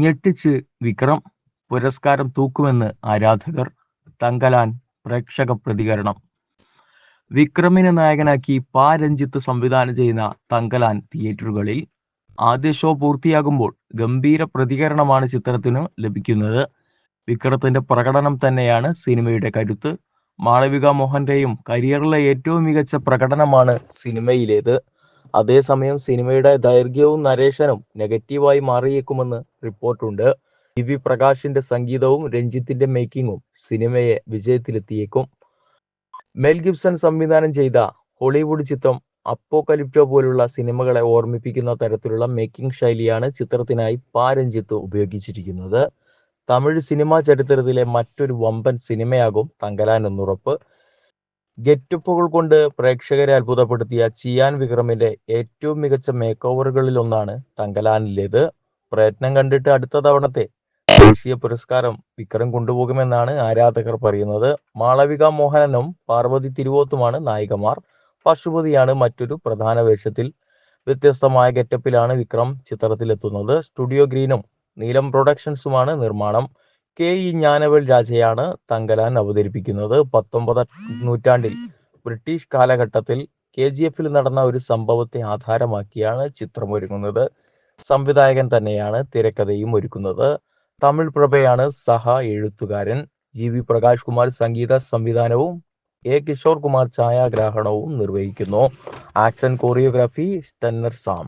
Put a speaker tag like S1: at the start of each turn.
S1: ഞെട്ടിച്ച് വിക്രം പുരസ്കാരം തൂക്കുമെന്ന് ആരാധകർ തങ്കലാൻ പ്രേക്ഷക പ്രതികരണം. വിക്രമിനെ നായകനാക്കി പാ രഞ്ജിത്ത് സംവിധാനം ചെയ്യുന്ന തങ്കലാൻ തിയേറ്ററുകളിൽ ആദ്യ ഷോ പൂർത്തിയാകുമ്പോൾ ഗംഭീര പ്രതികരണമാണ് ചിത്രത്തിന് ലഭിക്കുന്നത്. വിക്രത്തിന്റെ പ്രകടനം തന്നെയാണ് സിനിമയുടെ കരുത്ത്. മാളവിക മോഹന്റെയും കരിയറിലെ ഏറ്റവും മികച്ച പ്രകടനമാണ് സിനിമയിലേത്. അതേസമയം സിനിമയുടെ ദൈർഘ്യവും നരേഷനും നെഗറ്റീവായി മാറിയേക്കുമെന്ന് റിപ്പോർട്ടുണ്ട്. ടി വി പ്രകാശിന്റെ സംഗീതവും രഞ്ജിത്തിന്റെ മേക്കിങ്ങും സിനിമയെ വിജയത്തിലെത്തിയേക്കും. മെൽ ഗിബ്സൺ സംവിധാനം ചെയ്ത ഹോളിവുഡ് ചിത്രം അപ്പോകലിപ്റ്റോ പോലുള്ള സിനിമകളെ ഓർമ്മിപ്പിക്കുന്ന തരത്തിലുള്ള മേക്കിംഗ് ശൈലിയാണ് ചിത്രത്തിനായി പാരഞ്ജിത്ത് ഉപയോഗിച്ചിരിക്കുന്നത്. തമിഴ് സിനിമാ ചരിത്രത്തിലെ മറ്റൊരു വമ്പൻ സിനിമയാകും തങ്കലാൻ എന്നുറപ്പ്. ഗെറ്റപ്പുകൾ കൊണ്ട് പ്രേക്ഷകരെ അത്ഭുതപ്പെടുത്തിയ ചിയാൻ വിക്രമിന്റെ ഏറ്റവും മികച്ച മേക്ക് ഓവറുകളിൽ ഒന്നാണ് തങ്കലാനിലേത്. പ്രയത്നം കണ്ടിട്ട് അടുത്ത തവണത്തെ ദേശീയ പുരസ്കാരം വിക്രം കൊണ്ടുപോകുമെന്നാണ് ആരാധകർ പറയുന്നത്. മാളവിക മോഹനനും പാർവതി തിരുവോത്തുമാണ് നായികമാർ. പശുപതിയാണ് മറ്റൊരു പ്രധാന വേഷത്തിൽ വ്യത്യസ്തമായ ഗെറ്റപ്പിലാണ് വിക്രം ചിത്രത്തിലെത്തുന്നത്. സ്റ്റുഡിയോ ഗ്രീനും നീലം പ്രൊഡക്ഷൻസുമാണ് നിർമ്മാണം. കെ ഇ ജ്ഞാനവേൽ രാജയാണ് തങ്കലാൻ അവതരിപ്പിക്കുന്നത്. പത്തൊമ്പത് നൂറ്റാണ്ടിൽ ബ്രിട്ടീഷ് കാലഘട്ടത്തിൽ കെ ജി എഫിൽ നടന്ന ഒരു സംഭവത്തെ ആധാരമാക്കിയാണ് ചിത്രം ഒരുങ്ങുന്നത് സംവിധായകൻ തന്നെയാണ് തിരക്കഥയും ഒരുക്കുന്നത്. തമിഴ് പ്രഭയാണ് സഹ എഴുത്തുകാരൻ. ജി വി പ്രകാശ് കുമാർ സംഗീത സംവിധാനവും എ കിഷോർ കുമാർ ഛായാഗ്രാഹണവും നിർവഹിക്കുന്നു. Action choreography stunner Sam.